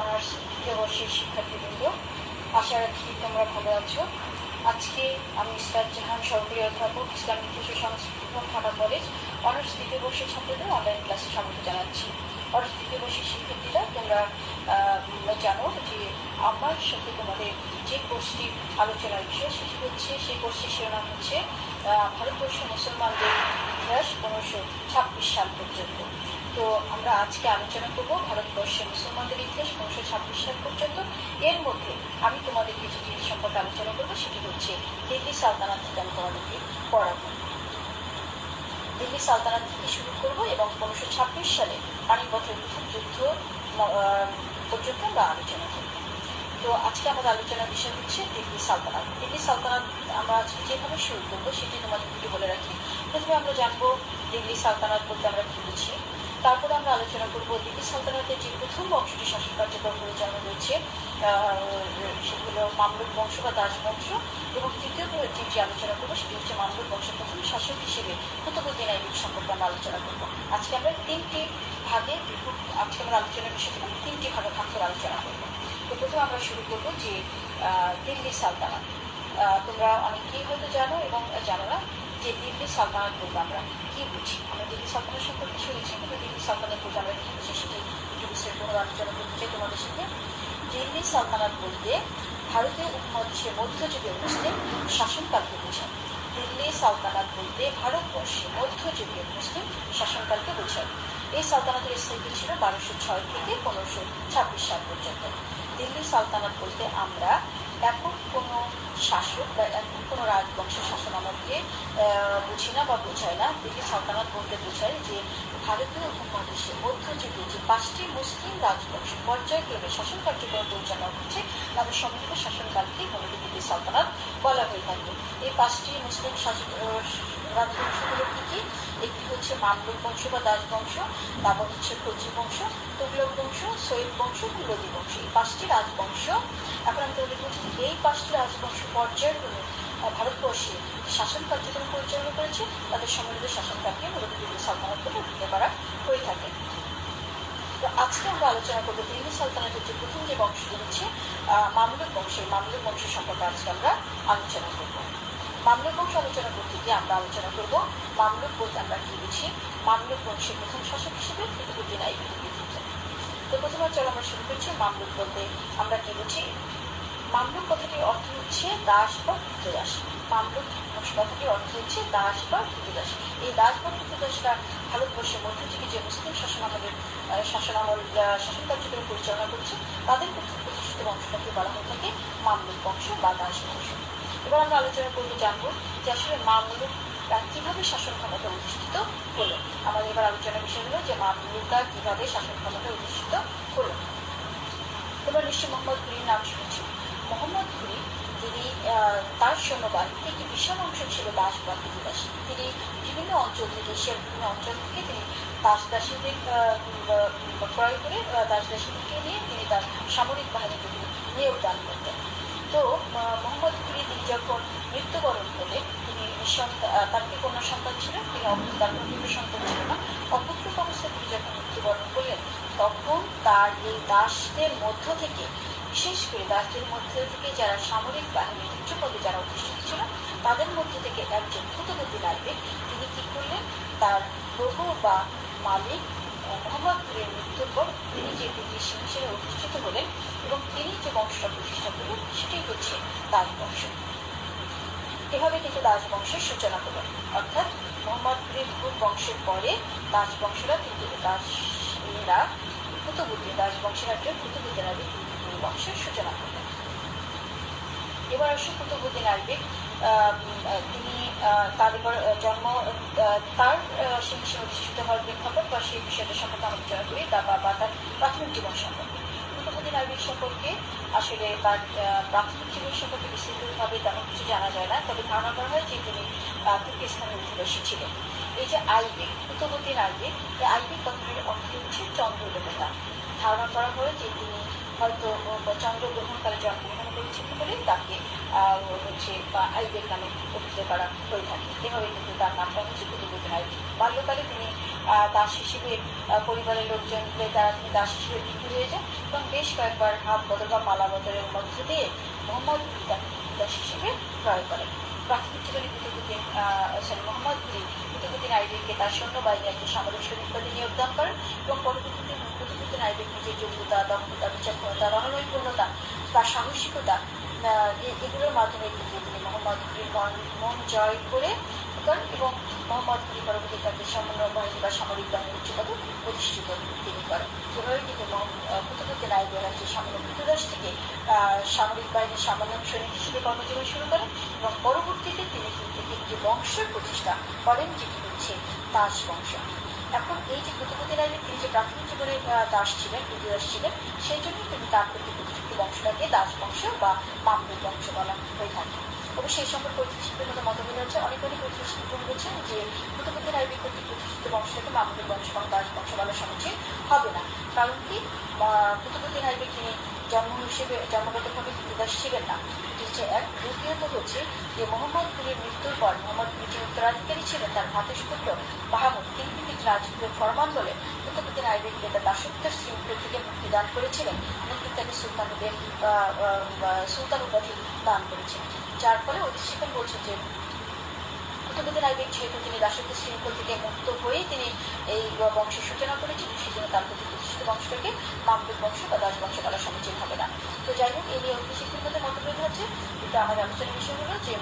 Honours দ্বিতীয় বর্ষের শিক্ষার্থীবৃন্দ। আশা রাখি তোমরা ভালো আছো। আজকে আমি ইসরাত জাহান সরকারি অধ্যাপক, ইসলামিক কৃষি সংস্কৃতি এবং ঢাকা কলেজ অনার্স দ্বিতীয় বর্ষের ছাত্রদের অনলাইন ক্লাসে স্বাগত জানাচ্ছি। অনার্স দ্বিতীয় বর্ষের শিক্ষার্থীরা, তোমরা জানো যে আমার সাথে তোমাদের যে কোর্সটি আলোচনার বিষয় সেটি হচ্ছে, সেই কোর্সটির শিরোনাম হচ্ছে ভারতবর্ষ মুসলমানদের ইতিহাস পনেরোশো ছাব্বিশ সাল পর্যন্ত। তো আমরা আজকে আলোচনা করব ভারতবর্ষে মুসলমানদের ইতিহাস পনেরোশো ছাব্বিশ সাল পর্যন্ত। এর মধ্যে আমি তোমাদের কিছু জিনিস সম্পর্কে আলোচনা করব, সেটি হচ্ছে দিল্লি সালতানাত থেকে আমি তোমাদেরকে পড়াবো দিল্লি সালতানাত থেকে শুরু করব এবং পনেরোশো ছাব্বিশ সালে পানিপথের প্রথম যুদ্ধ পর্যন্ত আমরা আলোচনা করব। তো আজকে আমাদের আলোচনার বিষয় হচ্ছে দিল্লি সালতানাত। দিল্লি সালতানাত আমরা আজকে যেভাবে শুরু করব, সেটি তোমাদের একটু বলে রাখি। প্রথমে আমরা জানব দিল্লি সালতানাত বলতে আমরা কি বুঝি। তারপরে আমরা আলোচনা করব দিল্লি সালতানাতের যে প্রথম বংশটি শাসন কার্যক্রম পরিচালনা রয়েছে সেগুলো মামলুক বংশ বা দাস বংশ, এবং তৃতীয় যে আলোচনা করব সেটি হচ্ছে মামলুক বংশের প্রথম শাসক হিসেবে কুতুবুদ্দিন আইবিক সম্পর্কে আমরা আলোচনা করব। আজকে আমরা তিনটি ভাগে আজকে আমরা আলোচনার বিষয়টা তিনটি ভাগে ভাগ করে আলোচনা করব। তো প্রথমে আমরা শুরু করব যে দিল্লি সালতানাত। তোমরা অনেকেই হয়তো জানো এবং জানো না যে দিল্লি সালতানাত বলতে আমরা কি বুঝি? আমরা দিল্লি সালতানাত সম্পর্কে শুনেছি, কিন্তু দিল্লি সালতানাত বলতে আমরা কি বুঝি? সেটি একটু বিস্তারিতভাবে আলোচনা করতে চাই তোমাদের সাথে। দিল্লি সালতানাত বলতে ভারতীয় উপমহাদেশের মধ্যযুগের মুসলিম শাসনকালকে বোঝায়। দিল্লি সালতানাত বলতে ভারতবর্ষে মধ্যযুগের মুসলিম শাসনকালকে বোঝায়। এই সালতানাতের স্থায়িত্ব ছিল বারোশো ছয় থেকে পনেরোশো ছাব্বিশ সাল পর্যন্ত। দিল্লি সালতানাত বলতে আমরা একক কোনো শাসক বা এখন কোনো রাজবংশের শাসন আহ, বুঝি না বা বোঝায় না। দিল্লি সালতানাত বলতে বোঝায় যে ভারতীয় উপমহাদেশে মধ্যযুগে যে পাঁচটি মুসলিম রাজবংশ পর্যায়ক্রমে শাসন কার্যক্রম পরিচালনা করছে তাদের সমগ্র শাসনকালকেই মূলত দিল্লি সালতানাত বলা হয়ে থাকে। এই পাঁচটি মুসলিম শাসক রাজবংশগুলো কী কী? একটি হচ্ছে মামলুক বংশ বা দাস বংশ তারপর হচ্ছে খজি বংশ তুগলক বংশ সৈয়দ বংশ এবং লোদি বংশ। এই পাঁচটি রাজবংশ এখন আমি তোমাদের বলছি যে পাঁচটি রাজবংশ পর্যায়ক্রমে আহ, ভারতবর্ষে শাসন কার্যক্রম পরিচালনা করেছে তাদের সম্মিলিত শাসনকালকে মূলত দিল্লি সালতানাত বলে অভিহিত করা হয়ে থাকে। তো আজকে আমরা আলোচনা করব দিল্লি সালতানাতের যে প্রথম যে হচ্ছে আহ, মামলুক বংশের মামলুক বংশ সম্পর্কে আজকে আমরা আলোচনা করব। মামলুক বংশ আলোচনা করতে গিয়ে আমরা আলোচনা করব মামলুক বলতে আমরা কি বুঝি? মামলুক বংশের প্রথম শাসক হিসেবে কুতুবুদ্দিন আইবিকে তো প্রথমে চলো আমরা শুরু করছি মামলুক বলতে আমরা কি বুঝি? মামলুক কথাটির অর্থ হচ্ছে দাস বা কৃতদাস মামলুক কথাটির অর্থ হচ্ছে দাস বা কৃতদাস এই দাস বা কৃতদাসরা ভারতবর্ষের মধ্যযুগে যে মুসলিম শাসনামলের শাসনামল শাসন কার্যক্রম পরিচালনা করছে, তাদের প্রতিষ্ঠিত বংশটাকে বলা হয়ে থাকে মামলুক বংশ বা দাস বংশ। এবার আমরা আলোচনা করব, জানব যে আসলে মামলুকরা কীভাবে শাসন ক্ষমতা অধিষ্ঠিত হলো। আমাদের এবার আলোচনার বিষয় হলো যে মামলুকরা কীভাবে শাসন ক্ষমতা অধিষ্ঠিত হলো। তোমরা নিশ্চয়ই মোহাম্মদ ঘুরির নাম শুনেছ। মোহাম্মদ ঘুরি তিনি তার সৈন্যবাহিনীতে একটি বিশাল অংশ ছিল দাস বা কৃতিদাসী তিনি বিভিন্ন অঞ্চল থেকে এশিয়ার বিভিন্ন অঞ্চল থেকে তিনি দাস দাসীদের আহ, উম, আহ, ক্রয় করে আহ, দাস দাসীদেরকে নিয়ে তিনি তার সামরিক বাহিনীতে তিনি নিয়োগ দান করতেন। তো মোহাম্মদ ঘুরি তিনি যখন মৃত্যুবরণ করলেন তিনি তার কি কোনো সন্তান ছিল? তিনি তার কোনো সন্তান ছিল না। অপুত্রক অবস্থায় তিনি যখন মৃত্যুবরণ করলেন তখন তার এই দাসদের মধ্য থেকে বিশেষ করে দাসদের মধ্যে থেকে যারা সামরিক বাহিনীর উচ্চ পদে যারা অধিষ্ঠিত ছিল তাদের মধ্যে থেকে একজন কুতুবুদ্দিন আইবেক তিনি কি করলেন? তার প্রভু বা মালিক আহ, মোহাম্মদ ঘুরের মৃত্যুর পর তিনি যে দিল্লি সিংহাসনে অধিষ্ঠিত হলেন এবং তিনি যে বংশটা প্রতিষ্ঠা করলেন সেটাই হচ্ছে দাস বংশ এভাবে কিন্তু দাস বংশের সূচনা হলো। অর্থাৎ মোহাম্মদ ভূত বংশের পরে দাস বংশরা কিন্তু কুতুবুদ্দিন দাস একজন কুতুবুদ্দিন আইবেক তিনি কিন্তু এই বংশের সূচনা করলেন। এবার আসে কুতুবুদ্দিন আহ, তিনি তার এবার জন্ম তার আহ, সিংহাসনে অধিষ্ঠিত হওয়ার প্রেক্ষাপট বা সেই বিষয়টা সম্পর্কে আলোচনা করি তা বা বা তার প্রাথমিক জীবন সম্পর্কে। কুতুবুদ্দিন আইবেক সম্পর্কে আসলে তার প্রাথমিক জীবন সম্পর্কে বিস্তৃতভাবে তেমন কিছু জানা যায় না তবে ধারণা করা হয় যে তিনি তুর্কিস্তানের অধিবাসী ছিলেন। এই যে আইবেক কুতুবুদ্দিন আইবেক এই আইবেক কথাটির অর্থ হচ্ছে চন্দ্র দেবতা ধারণা করা হয় যে তিনি হয়তো আহ, চন্দ্রগ্রহণকালে জন্মগ্রহণ করেছিলেন বলে তাকে হচ্ছে বা আইবেক নামে অভিহিত করা হয়ে থাকে। এভাবে কিন্তু তার নামটা হচ্ছে কুতুবুদ্দিন আইবেক বাল্যকালে তিনি দাস হিসেবে পরিবারের লোকজন তারা তিনি দাস হিসেবে বিক্রি হয়ে যান এবং বেশ কয়েকবার হাত বদল বা মালা বদলের মধ্য দিয়ে মোহাম্মদ পিতা দাস হিসেবে ক্রয় করেন। প্রাথমিক জীবনে কুতুবুদ্দিন সরি মোহাম্মদ কুতুবুদ্দিন আইবিকে তার সৈন্যবাহিনী একটি সামরিক সৈনিক পদে নিয়োগদান করেন এবং পরবর্তীতে আইবির নিজের যোগ্যতা, দক্ষতা বিচক্ষণতা রণনৈপুণ্যতা তার সাহসিকতা এগুলোর মাধ্যমে কিন্তু তিনি মোহাম্মদ মন মন জয় করে এবং মোহাম্মদ ঘুরি পরবর্তী তাকে সামান্য বাহিনী বা সামরিক বাহিনীর উচ্চ পদে প্রতিষ্ঠিত তিনি করেন। এভাবে কিন্তু কুতুবুদ্দিন আইবের রাজ্যের সামান্য কৃতদাস থেকে সামরিক বাহিনীর সামান্য সৈনিক হিসেবে কর্মজীবন শুরু করেন এবং পরবর্তীতে তিনি কিন্তু একটি বংশের প্রতিষ্ঠা করেন, যেটি হচ্ছে দাস বংশ। এখন এই যে কুতুবুদ্দিন আইবের তিনি যে প্রাথমিক জীবনে দাস ছিলেন কৃতদাস ছিলেন, সেই জন্যই তিনি তার প্রতি প্রতিষ্ঠিত বংশটাকে দাস বংশ বা মামলুক বংশ বলা হয়ে থাকে। অবশ্যই এই সম্পর্কে ঐতিহ্যের মধ্যে মতভেদ আছে অনেক অনেক ঐতিহাসিক বলেছেন যে কুতুবুদ্দিন আইবি কর্তৃক প্রতিষ্ঠিত বংশটাকে মামলুক বংশ বা দাস বংশ বলা সমীচীন হবে না। কারণ কি? কুতুবুদ্দিন আইবি তিনি জন্ম হিসেবে জন্মগতভাবে কৃতদাস ছিলেন না। এটি এক দ্বিতীয়ত হচ্ছে যে মোহাম্মদ পুরীর মৃত্যুর পর মোহাম্মদ পুরীর যে উত্তরাধিকারী ছিলেন, তার ভাতেশপুত্র মাহমুদ তিনি কিন্তু রাজকীয় ফরমান বলে কুতুবুদ্দিন আইবিকে তার দাসত্বের শৃঙ্খল থেকে মুক্তি দান করেছিলেন। এমনকি তাকে সুলতানদের সুলতান উপাধি দান করেছিলেন যার ফলে ঐতিহ্যিকন বলছে যে কুতুবুদ্দিন আইবেক যেহেতু তিনি দাসত্ব শৃঙ্খল থেকে মুক্ত হয়েই তিনি এই বংশের সূচনা করেছিলেন সেজন্য তার প্রতি প্রতিষ্ঠিত বংশটাকে মামলুক বংশ বা দাস বংশ বলা সমীচীন হবে না। তো যাই হোক এই নিয়ে ঐতিহাসিকদের মধ্যে মতভেদ হচ্ছে কিন্তু আমার আলোচনার বিষয় হলো যে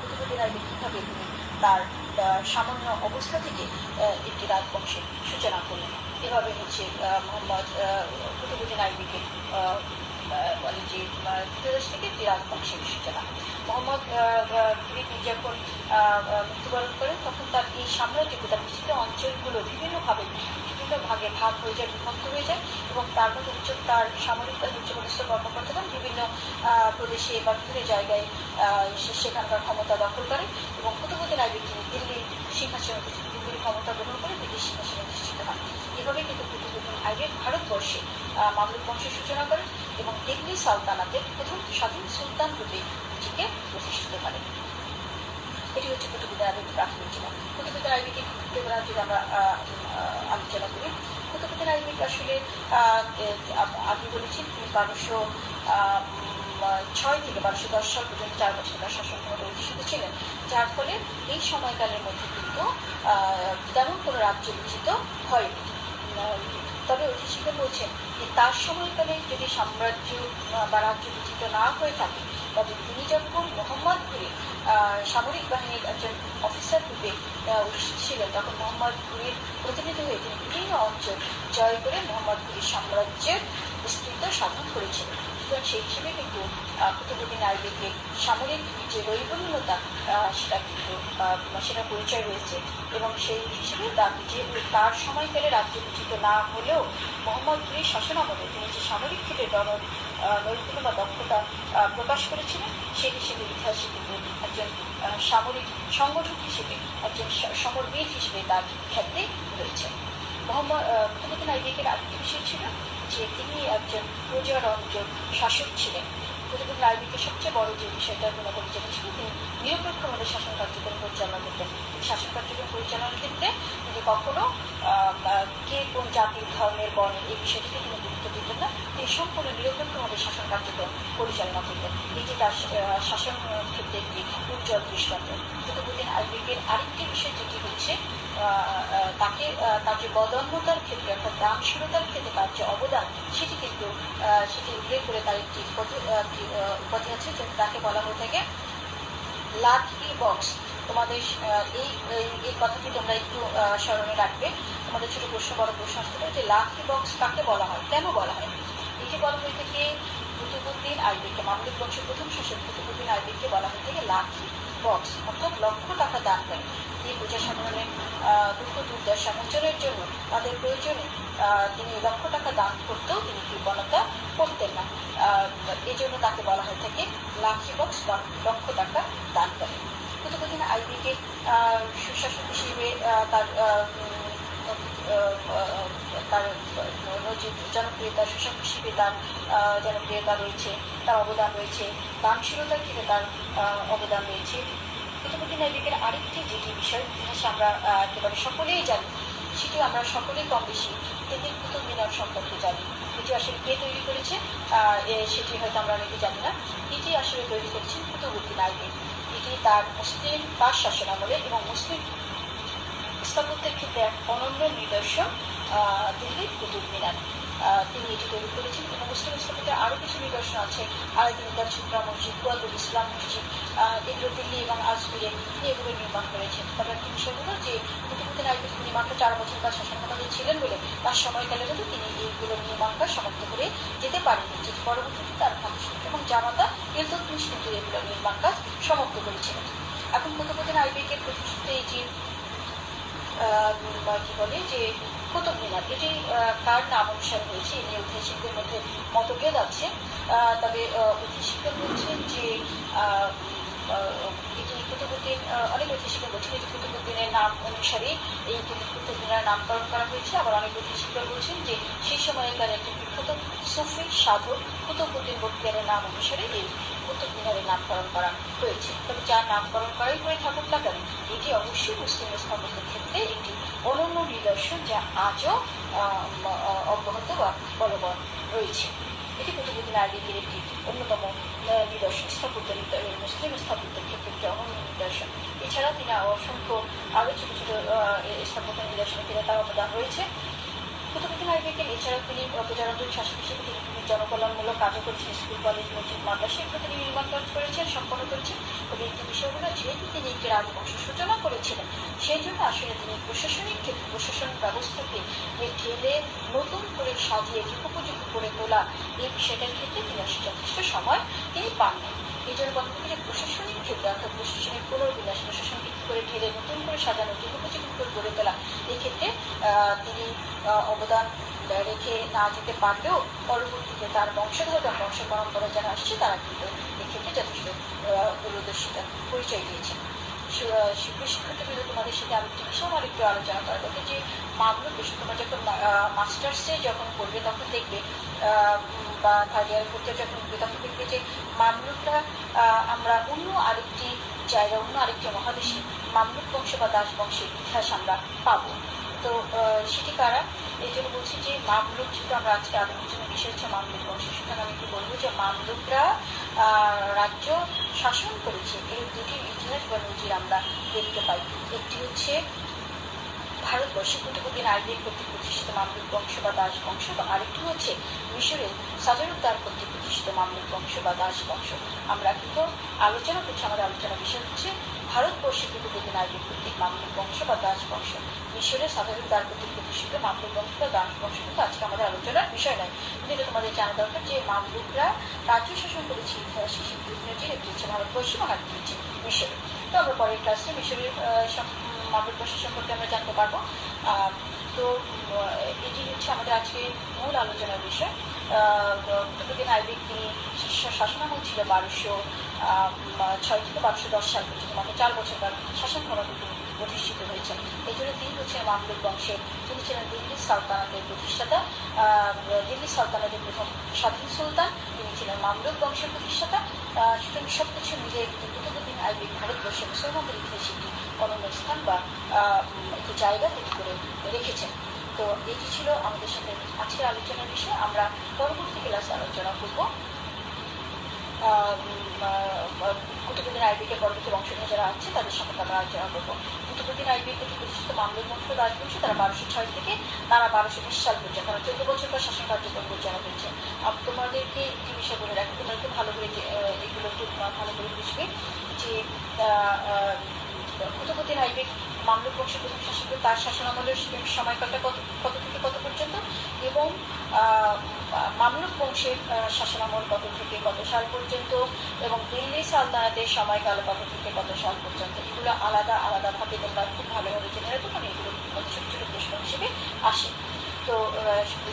কুতুবুদ্দিন আইবেক কীভাবে তিনি তার সামান্য অবস্থা থেকে একটি রাজবংশের সূচনা করলেন। এভাবে হচ্ছে মোহাম্মদ কুতুবুদ্দিন আইবিকে বলে যে আহ, থেকে একটি রাজবংশের সূচনা। মোহাম্মদ যখন মৃত্যুবরণ তার এই সাম্রাজ্য তার বিস্তৃত অঞ্চলগুলো বিভিন্নভাবে বিভিন্ন ভাগে ভাগ হয়ে যায়, বিভক্ত হয়ে যায় এবং তার মধ্যে উচ্চ, তার সামরিক উচ্চপদস্থ কর্মকর্তারা বিভিন্ন প্রদেশে বা বিভিন্ন জায়গায় সেখানকার ক্ষমতা দখল করে এবং কুতুবুদ্দিন আইবিক তিনি দিল্লি সিংহাসনে দিল্লির ক্ষমতা গ্রহণ করে দিল্লি সিংহাসনে অধিষ্ঠিত হন। এভাবে কিন্তু কুতুবুদ্দিন আইবেক ভারতবর্ষে মামলুক বংশের সূচনা করেন এবং দিল্লি সালতানাতের প্রথম স্বাধীন সুলতান রূপে নিজেকে প্রতিষ্ঠিত করেন। এটি হচ্ছে আইবির প্রাথমিক জীবন কুতুবুদ্দিন আইবিকে কৃতিত্ব করা যদি আমরা আলোচনা করি। কুতুবুদ্দিন আইবিক আসলে এ- বলেছি বারোশো ছয় থেকে বারোশো দশ সাল পর্যন্ত চার বছর তার শাসন ক্ষমতা অধিষ্ঠিত ছিলেন। যার ফলে এই সময়কালের মধ্যে কিন্তু তেমন কোনো রাজ্য বিজিত হয়নি। তবে ঐতিহাসিকরা বলছেন যে তার সময়কালে যদি সাম্রাজ্য বা রাজ্য বিজিত না হয়ে থাকে, তবে তিনি যখন মোহাম্মদপুরে সামরিক বাহিনীর একজন অফিসার রূপে ছিলেন তখন মোহাম্মদপুরের প্রতিনিধি হয়ে তিনি বিভিন্ন অঞ্চল জয় করে মোহাম্মদপুরের সাম্রাজ্যের বিস্তৃত সাধন করেছিলেন। সুতরাং সেই হিসেবে কিন্তু কুতুবুদ্দিন আইবিকে সামরিক যে নৈপুণ্যতা সেটা কিন্তু সেটা পরিচয় রয়েছে এবং সেই হিসেবে তার যে তার সময়কালে রাজ্য বিচিত না হলেও মোহাম্মদ ঘুরির শাসনামলে তিনি যে সামরিক ক্ষেত্রে দল নৈপুণ্য বা দক্ষতা প্রকাশ করেছিলেন, সেই হিসেবে ইতিহাসে কিন্তু একজন সামরিক সংগঠক হিসেবে, একজন সমরবীর হিসেবে তার খ্যাতি রয়েছে। মোহাম্মদ কুতুবুদ্দিন আইবিকের আরেকটি বিষয় ছিল যে তিনি একজন প্রজার অঞ্চল শাসক ছিলেন। প্রতিদিন রাজনীতির সবচেয়ে বড় যে বিষয়টা মনে যেটা ছিল, তিনি নিরপেক্ষভাবে শাসন কার্যক্রম পরিচালনা করতেন। শাসন কার্যক্রম পরিচালনার ক্ষেত্রে তিনি কখনো কে কোন জাতির ধর্মের বর্ণের এই বিষয়টিকে তিনি না তিনি সম্পূর্ণ নিরপেক্ষভাবে শাসন কার্যক্রম পরিচালনা করতেন এটি তার শাসন ক্ষেত্রে একটি উজ্জ্বল দৃষ্টান্ত। কুতুবুদ্দিন আইবিকের আরেকটি বিষয় যেটি হচ্ছে তাকে তার যে বদন্যতার ক্ষেত্রে অর্থাৎ দানশীলতার ক্ষেত্রে তার যে অবদান, সেটি কিন্তু সেটি উল্লেখ করে তার একটি উপাধি- আছে যেটা তাকে বলা হয়ে থাকে লাকি বক্স। তোমাদের এই- এই কথাটি তোমরা একটু স্মরণে রাখবে। তোমাদের ছোট প্রশ্ন বড় প্রশ্ন আসতে পারে, যে লাকি বক্স কাকে বলা হয়? কেন বলা হয়? এটি বলা হয়ে থাকে কুতুবুদ্দিন আইবিকে মামলিক বংশের প্রথম শাসক কুতুবুদ্দিন আইবিকে বলা হয়ে থাকে লাকি বক্স অর্থাৎ লক্ষ টাকা দান করেন তিনি প্রজা সাধারণের দুঃখ, দুর্দশা মোচনের জন্য তাদের প্রয়োজনে তিনি লক্ষ টাকা দান করতেও তিনি কৃপণতা করতেন না। এই জন্য তাকে বলা হয়ে থাকে লাকি বক্স লক্ষ টাকা দান করেন কুতুবুদ্দিন আইবিকে সুশাসক হিসেবে তার তার নজির জনপ্রিয়তা হিসেবে তার জনপ্রিয়তা রয়েছে, তার অবদান রয়েছে দানশীলতার ক্ষেত্রে তার অবদান রয়েছে। কুতুবুদ্দিন আইবিকের আরেকটি যেটি বিষয় ইতিহাসে আমরা একেবারে সকলেই জানি, সেটি আমরা সকলেই কম বেশি তেদির কুতুব মিনার সম্পর্কে জানি। এটি আসলে কে তৈরি করেছে? সেটি হয়তো আমরা অনেকে জানি না। এটি আসলে তৈরি করেছেন কুতুবুদ্দিন আইবিক এটি তার মুসলিম পাশ শাসন আমলে এবং মুসলিম স্থাপত্যের ক্ষেত্রে এক অনন্য নিদর্শন দিল্লির কুতুব মিনার। তিনি এটি তৈরি করেছেন এবং মুসলিম স্থাপত্যের আরও কিছু নিদর্শন আছে। আলাদিনকার ছোটরা মসজিদ কুয়াতুল ইসলাম মসজিদ এগুলো দিল্লি এবং আজমিরে তিনি এগুলো নির্মাণ করেছেন। তবে একটা বিষয় হলো যে কুতুবুদ্দিন আইবিক তিনি মাত্র চার বছর তার শাসন ছিলেন বলে তার সময়কালে হলে তিনি এইগুলো নির্মাণ কাজ সমাপ্ত করে যেতে পারেননি, যেটি পরবর্তীতে তার ভাতৃ এবং জামাতা ইলতুতমিশ কিন্তু এগুলো নির্মাণ কাজ সমাপ্ত করেছিলেন। এখন কুতুবুদ্দিন আইবিকের প্রতিষ্ঠিত এই যে কি বলে, যে কুতুব মিনার এটি কার নাম অনুসারে হয়েছে? এ ঐতিহাসিকদের মধ্যে মতভেদ আছে। তবে ঐতিহাসিকরা বলছেন যে এটি কুতুবুদ্দিন অনেক ঐতিহাসিকরা বলছেন এটি কুতুবুদ্দিনের নাম অনুসারে এই কুতুব মিনার নামকরণ করা হয়েছে। আবার অনেক ঐতিহাসিকরা বলছেন যে সেই সময়কার একজন বিখ্যাত সুফি সাধক কুতুবুদ্দিন বক্তিয়ারের নাম অনুসারে এই মিনারের নামকরণ করা হয়েছে। তবে যার নামকরণ করাই হয়ে থাকুক না কেন, এটি অবশ্যই মুসলিম স্থাপত্যের ক্ষেত্রে একটি অনন্য নিদর্শন যা আজও অব্যাহত বা বলবৎ রয়েছে। এটি কুতুবুদ্দিন আইবিকের একটি অন্যতম নিদর্শন। স্থাপত্য মুসলিম স্থাপত্যের ক্ষেত্রে একটি অনন্য নিদর্শন। এছাড়া তিনি অসংখ্য আরও ছোট ছোট স্থাপত্য নিদর্শনে তিনি তার অবদান রয়েছে। কুতুবুদ্দিন আইবিকে এছাড়াও তিনি প্রজাতন্ত্র শাসক হিসেবে তিনি জনকল্যাণমূলক কাজও করেছেন। স্কুল কলেজ মসজিদ মাদ্রাসা এগুলো তিনি নির্মাণ কাজ করেছেন সম্পন্ন করেছেন তবে একটি বিষয় হলো যেহেতু তিনি একটি রাজবংশ সূচনা করেছিলেন সেই জন্য আসলে তিনি প্রশাসনিক ক্ষেত্রে প্রশাসনিক ব্যবস্থাকে ঢেলে নতুন করে সাজিয়ে যুগোপযোগী করে তোলা এই বিষয়টার ক্ষেত্রে তিনি যথেষ্ট সময় তিনি পাননি এই জন্য বলা যে প্রশাসনিক ক্ষেত্রে অর্থাৎ প্রশাসনের পুনর্বিন্যাস প্রশাসনকে কী করে ঢেলে নতুন করে সাজানো যুগোপযোগী করে গড়ে তোলা এই ক্ষেত্রে আহ, তিনি অবদান রেখে না যেতে পারলেও পরবর্তীতে তার বংশধর বা বংশ পরম্পরা যারা আসছে, তারা কিন্তু এক্ষেত্রে যথেষ্ট দূরদর্শিতা পরিচয় দিয়েছেন। শিক্ষক শিক্ষার্থীদের তোমাদের সাথে আমি একটি বিষয় আমার একটু আলোচনা করা দরকার যে মাগুলো বেশি তোমরা যখন মাস্টার্সে যখন করবে, তখন দেখবে বা থার্ড ইয়ার ফোর্থ যখন উঠবে তখন দেখবে যে মামলুকরা আমরা অন্য আরেকটি জায়গা, অন্য আরেকটি মহাদেশে মামলুক বংশ বা দাস বংশের ইতিহাস আমরা পাবো। তো সেটি কারা? এই জন্য বলছি যে মামলুক যেহেতু আমরা আজকে আলোচনার বিষয় হচ্ছে মামলুক বংশ সুতরাং আমি একটু বলব যে মামলুকরা রাজ্য শাসন করেছে। এই দুটি ইতিহাস বা নজির আমরা দেখতে পাই। একটি হচ্ছে ভারতবর্ষে কুতুবুদ্দিন আইবির কর্তৃক প্রতিষ্ঠিত মামলুক বংশ বা দাস বংশ, বা আরেকটি হচ্ছে মিশরের সাজারুদ্দার কর্তৃক প্রতিষ্ঠিত মামলুক বংশ বা দাস বংশ। আমরা কিন্তু আলোচনা করছি, আমাদের আলোচনার বিষয় হচ্ছে ভারতবর্ষে কুতুবুদ্দিন আইবির কর্তৃক মামলুক বংশ বা দাস বংশ। মিশরের সাজারুদ্দার কর্তৃক প্রতিষ্ঠিত মামলুক বংশ বা দাস বংশ কিন্তু আজকে আমাদের আলোচনার বিষয় নয়। কিন্তু এটা তোমাদের জানা দরকার যে মামলুকরা রাজ্য শাসন করেছে, ইতিহাসে একটি হচ্ছে ভারতবর্ষ এবং আরেকটি হচ্ছে মিশরে। তো আমরা পরের ক্লাসে মিশরের মামলুক বংশ সম্পর্কে আমরা জানতে পারব। তো এটি হচ্ছে আমাদের আজকে মূল আলোচনার বিষয়। কুতুবুদ্দিন আইবিক তিনি শাসনামল ছিল বারোশো ছয় থেকে বারোশো দশ সাল পর্যন্ত, মাত্র চার বছর তার শাসন ক্ষমতা তিনি প্রতিষ্ঠিত হয়েছেন এই জন্য তিনি হচ্ছেন মামলুক বংশের, তিনি ছিলেন দিল্লি সালতানাতের প্রতিষ্ঠাতা দিল্লি সালতানাতের প্রথম স্বাধীন সুলতান, তিনি ছিলেন মামলুক বংশের প্রতিষ্ঠাতা। সুতরাং সব কিছু মিলে কিন্তু কুতুবুদ্দিন আইবিক ভারতবর্ষে মুসলমানদের ইতিহাসে একটি অনন্য স্থান বা একটি জায়গা তিনি করে রেখেছেন। তো এটি ছিল আমাদের সাথে আজকের আলোচনার বিষয়। আমরা পরবর্তী ক্লাসে আলোচনা করব। কুতুবুদ্দিন আইবিকে পরবর্তী বংশধর যারা আছে, তাদের সম্পর্কে আমরা আলোচনা করব কুতুবুদ্দিন আইবির প্রতি প্রতিষ্ঠিত মামলুক বংশ রাজবংশ তারা বারোশো ছয় থেকে তারা বারোশো বিশ সাল পর্যন্ত, তারা চোদ্দ বছর পর শাসন কার্যক্রম পরিচালনা আপ, তোমাদেরকে একটি বিষয় বলে রাখি, তোমরা একটু ভালো করে এগুলো একটু ভালো করে বুঝবে যে কুতুবুদ্দিন আইবিক মামলুক বংশের প্রথম শাসক, তার শাসনামলের সময়কালটা কত কত থেকে কত পর্যন্ত? এবং মামলুক বংশের শাসনামল কত থেকে কত সাল পর্যন্ত এবং দিল্লি সালতানাতের সময়কাল কত থেকে কত সাল পর্যন্ত? এগুলো আলাদা আলাদাভাবে তোমরা খুব ভালোভাবে জেনে রাখো, কারণ এগুলো খুব ছোট ছোট প্রশ্ন হিসেবে আসে। তো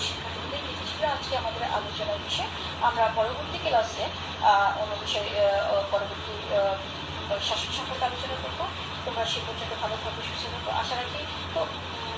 শিক্ষার্থীদের এটি ছিল আজকে আমাদের আলোচনার বিষয়। আমরা পরবর্তী ক্লাসে অন্য বিষয়ে পরবর্তী শাসক সম্পর্কে আলোচনা করব। তোমরা সে পর্যন্ত ভালো থাকো, সুস্থ থাকো। আশা রাখি, তো